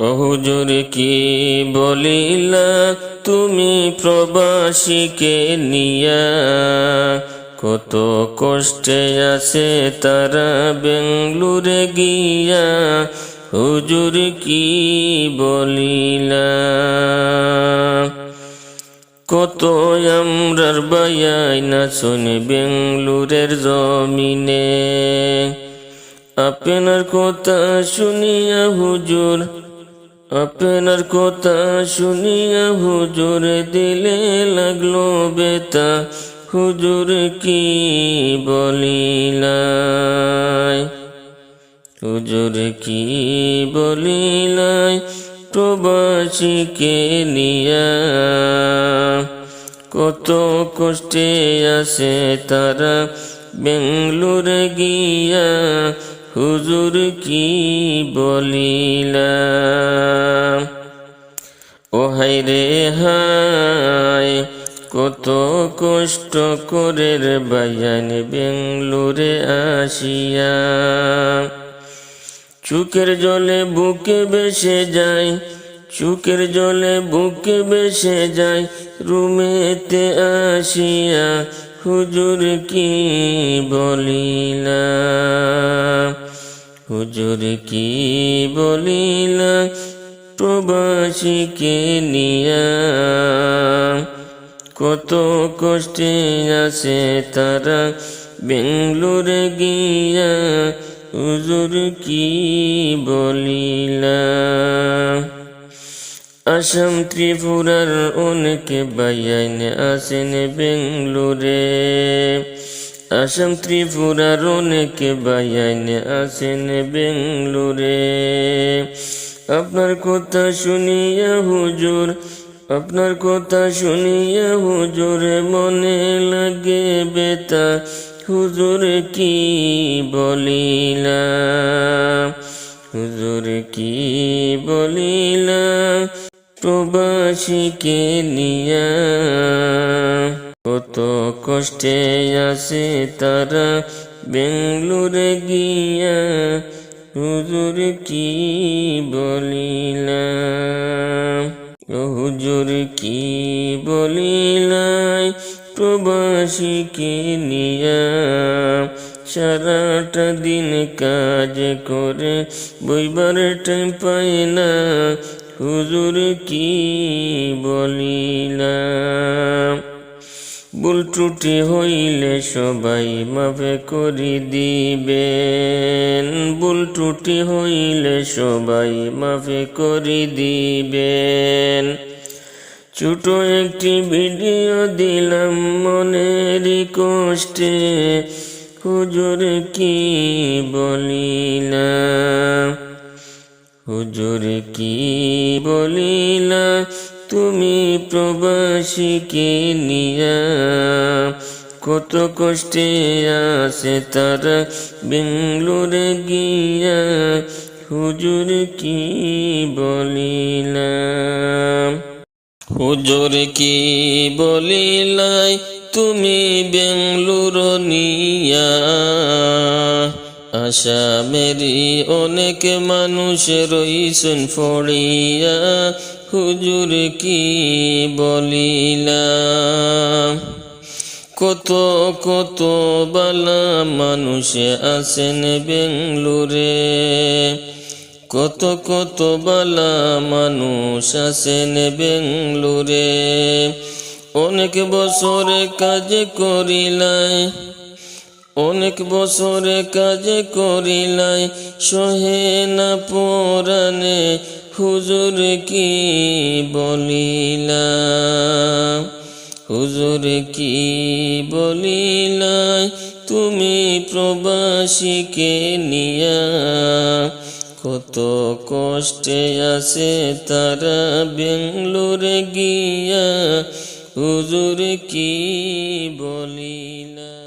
অহুজুর কি বলিলা, তুমি প্রবাসীকে নিয়া? কত কষ্টে আছে তারা বেঙ্গলুরে গিয়া। হুজুর কি বলিলা? কত আমরার বায়াই না শুনি বেঙ্গলুরের জমিনে। আপনার কথা শুনিয়া হুজুর আপনার কথা শুনিয়া হুজুর দিলে লাগল বেতা হুজুর কি বলিলাই? হুজুর কি বলিলাই? প্রবাসীকে নিয়া কত কষ্টে আছে তারা। বেঙ্গলুরে গিয়া হুজুর কি বলিলা ও হাই রে হাই কত কষ্ট করে বায়ান বেঙ্গলুরে আসিয়া। চুকের জলে বুকে বেসে যায়, চুকের জলে বুকে বেসে যায়, রুমেতে আসিয়া হুজুর কি বলিলা হুজুর কি বলিলা? প্রবাসীকে নিয়া কত কষ্টে আছে তারা বেঙ্গলোরে গিয়া হুজুর কি বলিলা? আসাম ত্রিপুরার অনেকে বাইয়াইন আসেন বেঙ্গলোরে। আসাম ত্রিপুরার অনেকে বাইয়াইন আসেন বেঙ্গলোরে। আপনার কথা শুনিয়া হুজুর, আপনার কথা শুনিয়া হুজুরে, মনে লাগে বেতা হুজুর কি বলিলা? হুজুর কি বলিলা? প্রবাসীকে নিয়া কষ্টে আছে তারা বেঙ্গলোরে গিয়া, হুজুর কি বলিলা হুজুর কি বলিলাই? প্রবাসীকে নিয়া সারাটা দিন কাজ করে বইবার টাইম পাই না। হুজুর কি বলিলা ভুল ত্রুটি হইলে সবাই মাফে করি দিবেন। ভুল ত্রুটি হইলে সবাই মাফে করি দিবেন। ছোট একটি ভিডিও দিলাম মনের কষ্টে, হুজুর কি বলিলা? হুজুর কি বলিলা? তুমি প্রবাসীকে নিয়া কত কষ্টে আছে তারা বেঙ্গলোরে গিয়া হুজুর কি বলিলা হুজুর কি বলিলাই তুমি বেঙ্গলুর নিয়া? আসামেরি অনেক মানুষ রইসুন ফড়িয়া। হুজুর কি বলিলা কত কত বালা মানুষ আছেন বেঙ্গলুরে। কত কত বালা মানুষ আছেন বেঙ্গলুরে। অনেক বছরে কাজ করিলাই, অনেক বছরে কাজ করিলাই সহে না পরানে হুজুর কি বলিলা হুজুর কি বলিলাই তুমি প্রবাসীকে নিয়া কত কষ্টে আছে তারা বেঙ্গলোরে গিয়া। হুজুর কি বলিলা